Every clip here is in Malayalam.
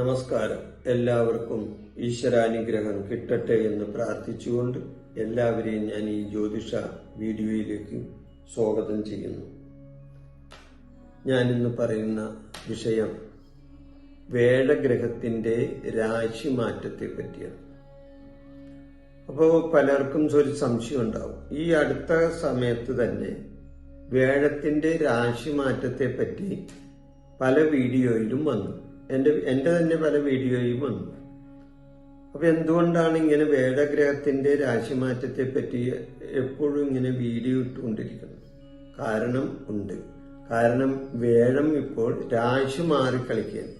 നമസ്കാരം. എല്ലാവർക്കും ഈശ്വരാനുഗ്രഹം കിട്ടട്ടെ എന്ന് പ്രാർത്ഥിച്ചുകൊണ്ട് എല്ലാവരെയും ഞാൻ ഈ ജ്യോതിഷ വീഡിയോയിലേക്ക് സ്വാഗതം ചെയ്യുന്നു. ഞാനിന്ന് പറയുന്ന വിഷയം വേടഗ്രഹത്തിന്റെ രാശി മാറ്റത്തെ പറ്റിയാണ്. അപ്പോൾ പലർക്കും ഒരു സംശയം ഉണ്ടാവും ഈ അടുത്ത സമയത്ത് തന്നെ വേഴത്തിന്റെ രാശിമാറ്റത്തെ പറ്റി പല വീഡിയോയിലും വന്നു. എന്റെ എന്റെ തന്നെ പല വീഡിയോയിലും വന്നു. അപ്പൊ എന്തുകൊണ്ടാണ് ഇങ്ങനെ വേഴഗ്രഹത്തിന്റെ രാശിമാറ്റത്തെ പറ്റി എപ്പോഴും ഇങ്ങനെ വീഡിയോ ഇട്ടുകൊണ്ടിരിക്കുന്നത്? കാരണം ഉണ്ട്. കാരണം വേഴം ഇപ്പോൾ രാശി മാറി മാറിക്കളിക്കുകയാണ്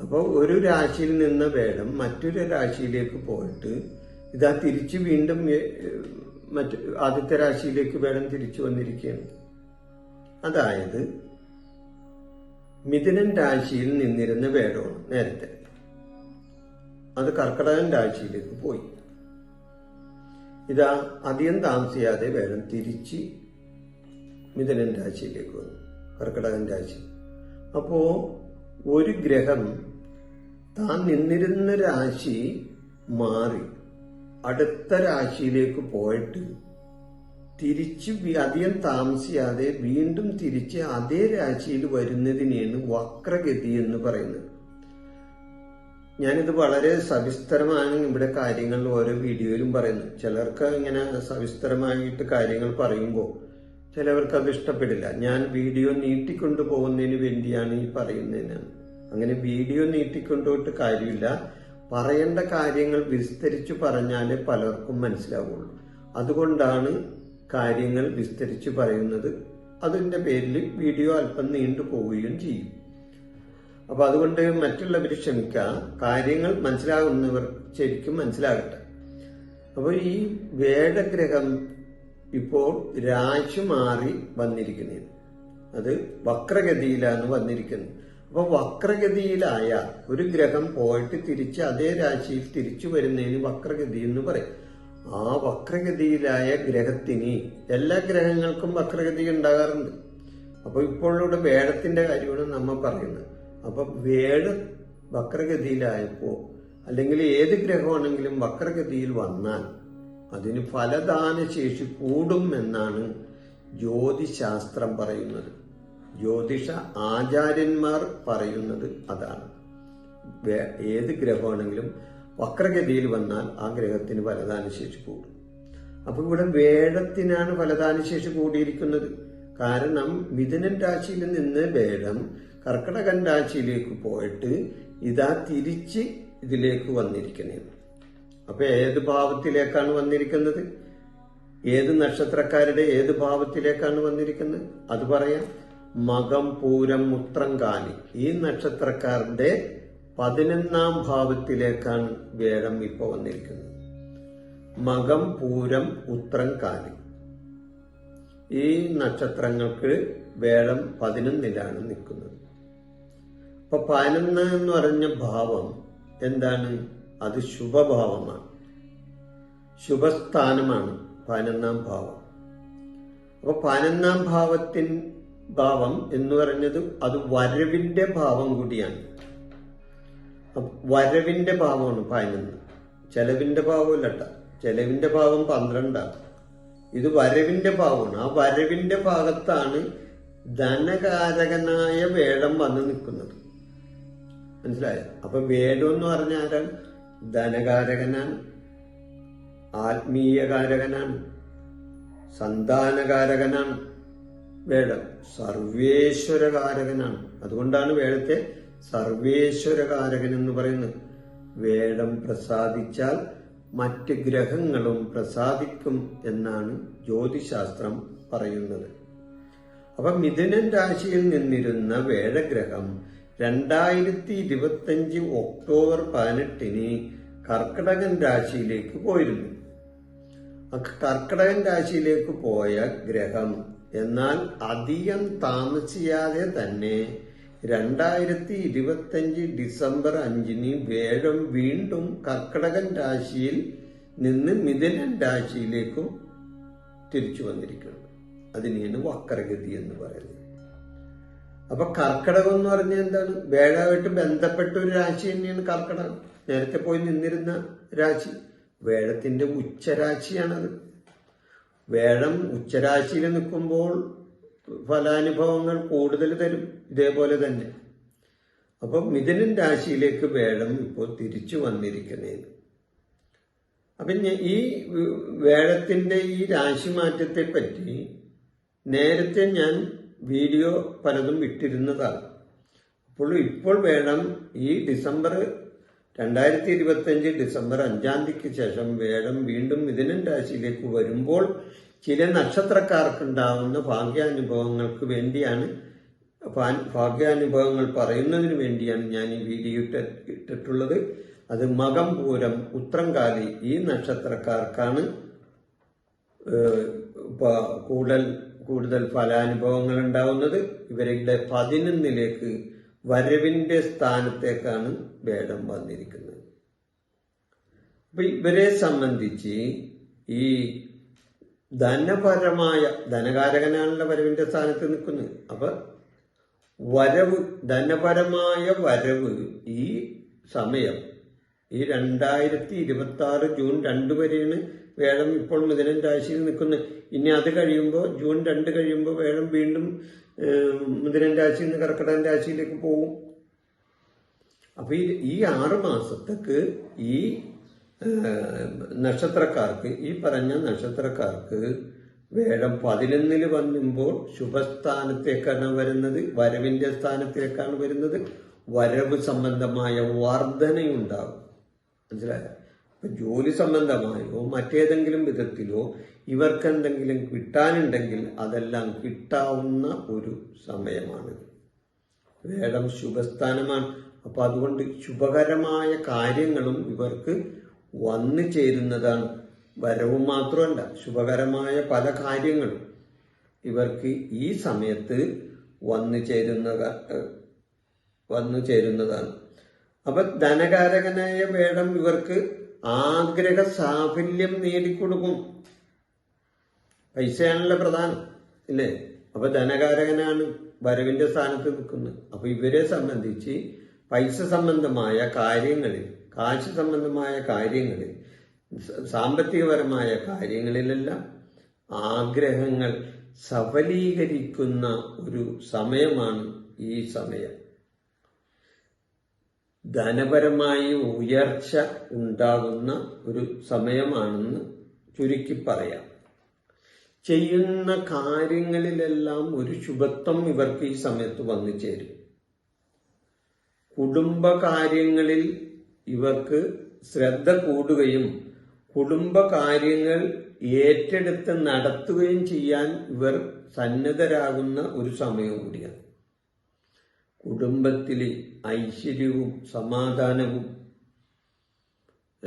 അപ്പോൾ ഒരു രാശിയിൽ നിന്ന വേടം മറ്റൊരു രാശിയിലേക്ക് പോയിട്ട് ഇതാ തിരിച്ച് വീണ്ടും മറ്റു ആദ്യത്തെ രാശിയിലേക്ക് വേടം തിരിച്ചു വന്നിരിക്കുകയാണ്. അതായത് മിഥുനൻ രാശിയിൽ നിന്നിരുന്ന വേടമാണ് നേരത്തെ? അത് കർക്കടകൻ രാശിയിലേക്ക് പോയി. ഇതാ അധികം താമസിയാതെ വേടം തിരിച്ച് മിഥുനൻ രാശിയിലേക്ക് വന്നു കർക്കടകൻ രാശി. അപ്പോ ഒരു ഗ്രഹം താൻ നിന്നിരുന്ന രാശി മാറി. അടുത്ത രാശിയിലേക്ക് പോയിട്ട് തിരിച്ച് അധികം താമസിയാതെ വീണ്ടും തിരിച്ച് അതേ രാശിയിൽ വരുന്നതിനെയാണ് വക്രഗതി എന്ന് പറയുന്നത്. ഞാനിത് വളരെ സവിസ്തരമാണ് ഇവിടെ കാര്യങ്ങൾ ഓരോ വീഡിയോയിലും പറയുന്നത്. ചിലർക്ക് ഇങ്ങനെ സവിസ്തരമായിട്ട് കാര്യങ്ങൾ പറയുമ്പോൾ ചിലവർക്ക് അത് ഇഷ്ടപ്പെടില്ല. ഞാൻ വീഡിയോ നീട്ടിക്കൊണ്ടു പോകുന്നതിന് വേണ്ടിയാണ് ഈ പറയുന്നതിന് അങ്ങനെ വീഡിയോ നീട്ടിക്കൊണ്ടുപോയിട്ട് കാര്യമില്ല. പറയേണ്ട കാര്യങ്ങൾ വിസ്തരിച്ചു പറഞ്ഞാലേ പലർക്കും മനസ്സിലാവുള്ളൂ. അതുകൊണ്ടാണ് കാര്യങ്ങൾ വിസ്തരിച്ച് പറയുന്നത്. അതിന്റെ പേരിൽ വീഡിയോ അല്പം നീണ്ടു പോവുകയും ചെയ്യും. അപ്പൊ അതുകൊണ്ട് മറ്റുള്ളവർ ക്ഷമിക്കുക. കാര്യങ്ങൾ മനസ്സിലാകുന്നവർ ശരിക്കും മനസ്സിലാകട്ടെ. അപ്പോൾ ഈ വേടഗ്രഹം ഇപ്പോൾ രാശി മാറി വന്നിരിക്കുന്നത് അത് വക്രഗതിയിലാണ് വന്നിരിക്കുന്നത്. അപ്പൊ വക്രഗതിയിലായ ഒരു ഗ്രഹം പോയിട്ട് തിരിച്ച് അതേ രാശിയിൽ തിരിച്ചു വരുന്നതിന് വക്രഗതി എന്ന് പറയും. ആ വക്രഗതിയിലായ ഗ്രഹത്തിന് എല്ലാ ഗ്രഹങ്ങൾക്കും വക്രഗതി ഉണ്ടാകാറുണ്ട്. അപ്പൊ ഇപ്പോഴിവിടെ വേടത്തിന്റെ കാര്യമാണ് നമ്മൾ പറയുന്നത്. അപ്പൊ വേട് വക്രഗതിയിലായപ്പോ അല്ലെങ്കിൽ ഏത് ഗ്രഹമാണെങ്കിലും വക്രഗതിയിൽ വന്നാൽ അതിന് ഫലദാന ശേഷി കൂടും എന്നാണ് ജ്യോതിശാസ്ത്രം പറയുന്നത്. ജ്യോതിഷ ആചാര്യന്മാർ പറയുന്നത് അതാണ്. ഏത് ഗ്രഹമാണെങ്കിലും വക്രഗതിയിൽ വന്നാൽ ആ ഗ്രഹത്തിന് ഫലദാന ശേഷി കൂടും. അപ്പൊ ഇവിടെ വേഴത്തിനാണ് ഫലദാന ശേഷി കൂടിയിരിക്കുന്നത്. കാരണം മിഥുനൻ രാശിയിൽ നിന്ന് വേഴം കർക്കടകൻ രാശിയിലേക്ക് പോയിട്ട് ഇതാ തിരിച്ച് ഇതിലേക്ക് വന്നിരിക്കുന്നത്. അപ്പൊ ഏത് ഭാവത്തിലേക്കാണ് വന്നിരിക്കുന്നത്? ഏത് നക്ഷത്രക്കാരുടെ ഏത് ഭാവത്തിലേക്കാണ് വന്നിരിക്കുന്നത്? അത് പറയാം. മകം പൂരം ഉത്രം കാലി. ഈ നക്ഷത്രക്കാരന്റെ പതിനൊന്നാം ഭാവത്തിലേക്കാണ് വേഴം ഇപ്പോൾ വന്നിരിക്കുന്നത്. മകം പൂരം ഉത്രം കാലി. ഈ നക്ഷത്രങ്ങൾക്ക് വേഴം പതിനൊന്നിലാണ് നിൽക്കുന്നത്. അപ്പൊ പതിനൊന്ന് എന്ന് പറഞ്ഞ ഭാവം എന്താണ്? അത് ശുഭഭാവമാണ്. ശുഭസ്ഥാനമാണ് പതിനൊന്നാം ഭാവം. അപ്പൊ പതിനൊന്നാം ഭാവത്തിൻ ഭാവം എന്ന് പറഞ്ഞത് അത് വരവിന്റെ ഭാവം കൂടിയാണ്. വരവിന്റെ ഭാവമാണ് പതിനൊന്ന് ചെലവിന്റെ ഭാവമല്ല ചെലവിന്റെ ഭാവം പന്ത്രണ്ടാണ് ഇത് വരവിന്റെ ഭാവമാണ്. ആ വരവിന്റെ ഭാഗത്താണ് ധനകാരകനായ വേടം വന്ന് നിൽക്കുന്നത്. മനസ്സിലായോ? അപ്പൊ വേടം എന്ന് പറഞ്ഞാൽ ധനകാരകനാണ്. ആത്മീയകാരകനാണ്. സന്താനകാരകനാണ്. വേടം. സർവേശ്വരകാരകനാണ്. അതുകൊണ്ടാണ് വേടത്തെ സർവേശ്വരകാരകൻ എന്ന് പറയുന്നത്. വേടം പ്രസാദിച്ചാൽ മറ്റ് ഗ്രഹങ്ങളും പ്രസാദിക്കും എന്നാണ് ജ്യോതിശാസ്ത്രം പറയുന്നത്. അപ്പൊ മിഥുനൻ രാശിയിൽ നിന്നിരുന്ന വേഴഗ്രഹം രണ്ടായിരത്തി ഇരുപത്തഞ്ച് ഒക്ടോബർ പതിനെട്ടിന് കർക്കിടകൻ രാശിയിലേക്ക് പോയിരുന്നു. കർക്കടകൻ രാശിയിലേക്ക് പോയ ഗ്രഹം എന്നാൽ അധികം താമസിയാതെ തന്നെ രണ്ടായിരത്തി ഇരുപത്തഞ്ച് ഡിസംബർ അഞ്ചിന് വേഴം വീണ്ടും കർക്കടകൻ രാശിയിൽ നിന്ന് മിഥുനൻ രാശിയിലേക്കും തിരിച്ചു വന്നിരിക്കുന്നു. അതിനെയാണ് വക്രഗതി എന്ന് പറയുന്നത്. അപ്പൊ കർക്കടകം എന്ന് പറഞ്ഞാൽ എന്താണ്? വേഴമായിട്ട് ബന്ധപ്പെട്ട ഒരു രാശി തന്നെയാണ് കർക്കടകം. നേരത്തെ പോയി നിന്നിരുന്ന രാശി. വേഴത്തിന്റെ ഉച്ചരാശിയാണത്. വേഴം ഉച്ചരാശിയിൽ നിൽക്കുമ്പോൾ ഫലാനുഭവങ്ങൾ കൂടുതൽ തരും ഇതേപോലെ തന്നെ. അപ്പൊ മിഥുനൻ രാശിയിലേക്ക് വേഴം ഇപ്പോൾ തിരിച്ചു വന്നിരിക്കുന്നതിന് അപ്പൊ ഈ വേഴത്തിന്റെ ഈ രാശി മാറ്റത്തെ പറ്റി നേരത്തെ ഞാൻ വീഡിയോ പലതും ഇട്ടിരുന്നതാണ്. അപ്പോൾ ഇപ്പോൾ വേണം ഈ ഡിസംബർ രണ്ടായിരത്തി ഇരുപത്തി അഞ്ച് ഡിസംബർ അഞ്ചാം തീയതിക്ക് ശേഷം വേഴം വീണ്ടും മിഥുനൻ രാശിയിലേക്ക് വരുമ്പോൾ ചില നക്ഷത്രക്കാർക്കുണ്ടാവുന്ന ഭാഗ്യാനുഭവങ്ങൾക്ക് വേണ്ടിയാണ് ഭാഗ്യാനുഭവങ്ങൾ പറയുന്നതിന് വേണ്ടിയാണ് ഞാൻ ഈ വീഡിയോ ഇട്ട ഇട്ടിട്ടുള്ളത്. അത് മകം പൂരം ഉത്രംകാലി ഈ നക്ഷത്രക്കാർക്കാണ് കൂടുതൽ കൂടുതൽ ഫലാനുഭവങ്ങൾ ഉണ്ടാവുന്നത്. ഇവരുടെ പതിനൊന്നിലേക്ക് വരവിന്റെ സ്ഥാനത്തേക്കാണ് വേടം വന്നിരിക്കുന്നത്. അപ്പൊ ഇവരെ സംബന്ധിച്ച് ഈ ധനപരമായ ധനകാരകനാണല്ലോ വരവിന്റെ സ്ഥാനത്ത് നിൽക്കുന്നത്. അപ്പൊ വരവ് ധനപരമായ വരവ് ഈ സമയം ഈ രണ്ടായിരത്തി ഇരുപത്തി ആറ് ജൂൺ രണ്ട് വരെയാണ് വേഴം ഇപ്പോൾ മിഥുനൻ രാശിയിൽ നിൽക്കുന്നത്. ഇനി അത് കഴിയുമ്പോൾ ജൂൺ രണ്ട് കഴിയുമ്പോൾ വേഴം വീണ്ടും മിഥുനൻ രാശിയിൽ നിന്ന് കർക്കിടകൻ രാശിയിലേക്ക് പോകും. അപ്പൊ ഈ ഈ ആറ് മാസത്തേക്ക് ഈ നക്ഷത്രക്കാർക്ക് ഈ പറഞ്ഞ നക്ഷത്രക്കാർക്ക് വേഴം പതിനൊന്നിൽ വന്നുമ്പോൾ ശുഭസ്ഥാനത്തേക്കാണ് വരുന്നത് വരവിന്റെ സ്ഥാനത്തേക്കാണ് വരുന്നത്. വരവ് സംബന്ധമായ വർധനയുണ്ടാകും. മനസ്സിലായോ? അപ്പൊ ജോലി സംബന്ധമായോ മറ്റേതെങ്കിലും വിധത്തിലോ ഇവർക്ക് എന്തെങ്കിലും കിട്ടാനുണ്ടെങ്കിൽ അതെല്ലാം കിട്ടാവുന്ന ഒരു സമയമാണ്. വേടം ശുഭസ്ഥാനമാണ്. അപ്പൊ അതുകൊണ്ട് ശുഭകരമായ കാര്യങ്ങളും ഇവർക്ക് വന്നു ചേരുന്നതാണ്. വരവും മാത്രമല്ല ശുഭകരമായ പല കാര്യങ്ങളും ഇവർക്ക് ഈ സമയത്ത് വന്നു ചേരുന്ന വന്നു ചേരുന്നതാണ്. അപ്പൊ ധനകാരകനായ വേടം ഇവർക്ക് ആഗ്രഹ സാഫല്യം നേടിക്കൊടുക്കും. പൈസയാണല്ലോ പ്രധാനം ഇല്ലേ അപ്പൊ ധനകാരകനാണ് വരവിന്റെ സ്ഥാനത്ത് നിൽക്കുന്നത്. അപ്പൊ ഇവരെ സംബന്ധിച്ച് പൈസ സംബന്ധമായ കാര്യങ്ങളിൽ കാശ് സംബന്ധമായ കാര്യങ്ങളിൽ സാമ്പത്തികപരമായ കാര്യങ്ങളിലെല്ലാം ആഗ്രഹങ്ങൾ സഫലീകരിക്കുന്ന ഒരു സമയമാണ് ഈ സമയം. ധനപരമായി ഉയർച്ച ഉണ്ടാകുന്ന ഒരു സമയമാണെന്ന് ചുരുക്കി പറയാം. ചെയ്യുന്ന കാര്യങ്ങളിലെല്ലാം ഒരു ശുഭത്വം ഇവർക്ക് ഈ സമയത്ത് വന്നു ചേരും. കുടുംബകാര്യങ്ങളിൽ ഇവർക്ക് ശ്രദ്ധ കൂടുകയും കുടുംബകാര്യങ്ങൾ ഏറ്റെടുത്ത് നടത്തുകയും ചെയ്യാൻ ഇവർ സന്നദ്ധരാകുന്ന ഒരു സമയം കൂടിയാണ്. കുടുംബത്തിലെ ഐശ്വര്യവും സമാധാനവും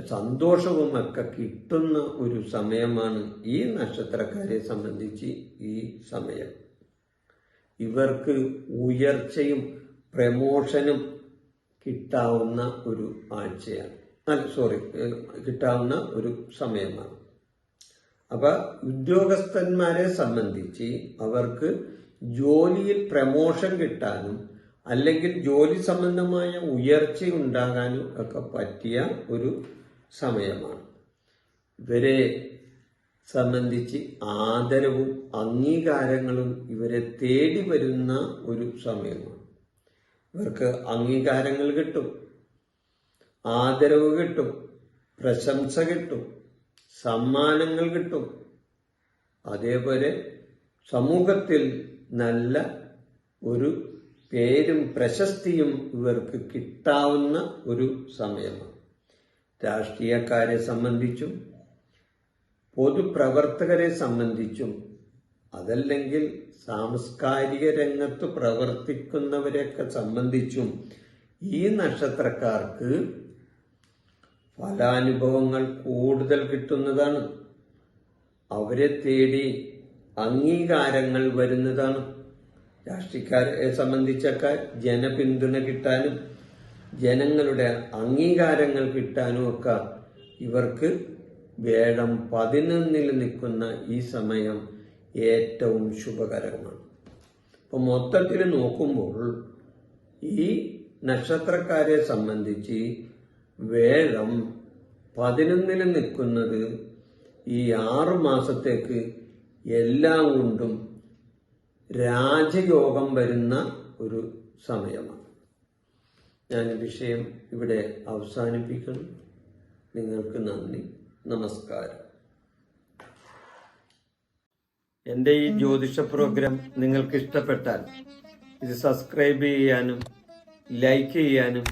സന്തോഷവും ഒക്കെ കിട്ടുന്ന ഒരു സമയമാണ് ഈ നക്ഷത്രക്കാരെ സംബന്ധിച്ച് ഈ സമയം. ഇവർക്ക് ഉയർച്ചയും പ്രമോഷനും കിട്ടാവുന്ന ഒരു ആഴ്ചയാണ്. അല്ല സോറി കിട്ടാവുന്ന ഒരു സമയമാണ്. അപ്പൊ ഉദ്യോഗസ്ഥന്മാരെ സംബന്ധിച്ച് അവർക്ക് ജോലിയിൽ പ്രമോഷൻ കിട്ടാനും അല്ലെങ്കിൽ ജോലി സംബന്ധമായ ഉയർച്ച ഉണ്ടാകാനും ഒക്കെ പറ്റിയ ഒരു സമയമാണ്. ഇവരെ സംബന്ധിച്ച് ആദരവും അംഗീകാരങ്ങളും ഇവരെ തേടി വരുന്ന ഒരു സമയമാണ്. ഇവർക്ക് അംഗീകാരങ്ങൾ കിട്ടും ആദരവ് കിട്ടും പ്രശംസ കിട്ടും സമ്മാനങ്ങൾ കിട്ടും. അതേപോലെ സമൂഹത്തിൽ നല്ല ഒരു പേരും പ്രശസ്തിയും ഇവർക്ക് കിട്ടാവുന്ന ഒരു സമയമാണ്. രാഷ്ട്രീയക്കാരെ സംബന്ധിച്ചും പൊതുപ്രവർത്തകരെ സംബന്ധിച്ചും അതല്ലെങ്കിൽ സാംസ്കാരിക രംഗത്ത് പ്രവർത്തിക്കുന്നവരെയൊക്കെ സംബന്ധിച്ചും ഈ നക്ഷത്രക്കാർക്ക് ഫലാനുഭവങ്ങൾ കൂടുതൽ കിട്ടുന്നതാണ്. അവരെ തേടി അംഗീകാരങ്ങൾ വരുന്നതാണ്. രാഷ്ട്രീയക്കാരെ സംബന്ധിച്ചൊക്കെ ജനപിന്തുണ കിട്ടാനും ജനങ്ങളുടെ അംഗീകാരങ്ങൾ കിട്ടാനും ഒക്കെ ഇവർക്ക് വേടം പതിനൊന്നിൽ നിൽക്കുന്ന ഈ സമയം ഏറ്റവും ശുഭകരമാണ്. അപ്പോൾ മൊത്തത്തിൽ നോക്കുമ്പോൾ ഈ നക്ഷത്രക്കാരെ സംബന്ധിച്ച് വേഴം പതിനൊന്നിൽ നിൽക്കുന്നത് ഈ ആറു മാസത്തേക്ക് എല്ലാം കൊണ്ടും രാജയോഗം വരുന്ന ഒരു സമയമാണ്. ഞാൻ വിഷയം ഇവിടെ അവസാനിപ്പിക്കുന്നു. നിങ്ങൾക്ക് നന്ദി. നമസ്കാരം. എന്റെ ഈ ജ്യോതിഷ പ്രോഗ്രാം നിങ്ങൾക്ക് ഇഷ്ടപ്പെട്ടാൽ ഇത് സബ്സ്ക്രൈബ് ചെയ്യാനും ലൈക്ക് ചെയ്യാനും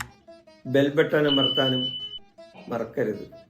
ബെൽ ബട്ടൺ അമർത്താനും മറക്കരുത്.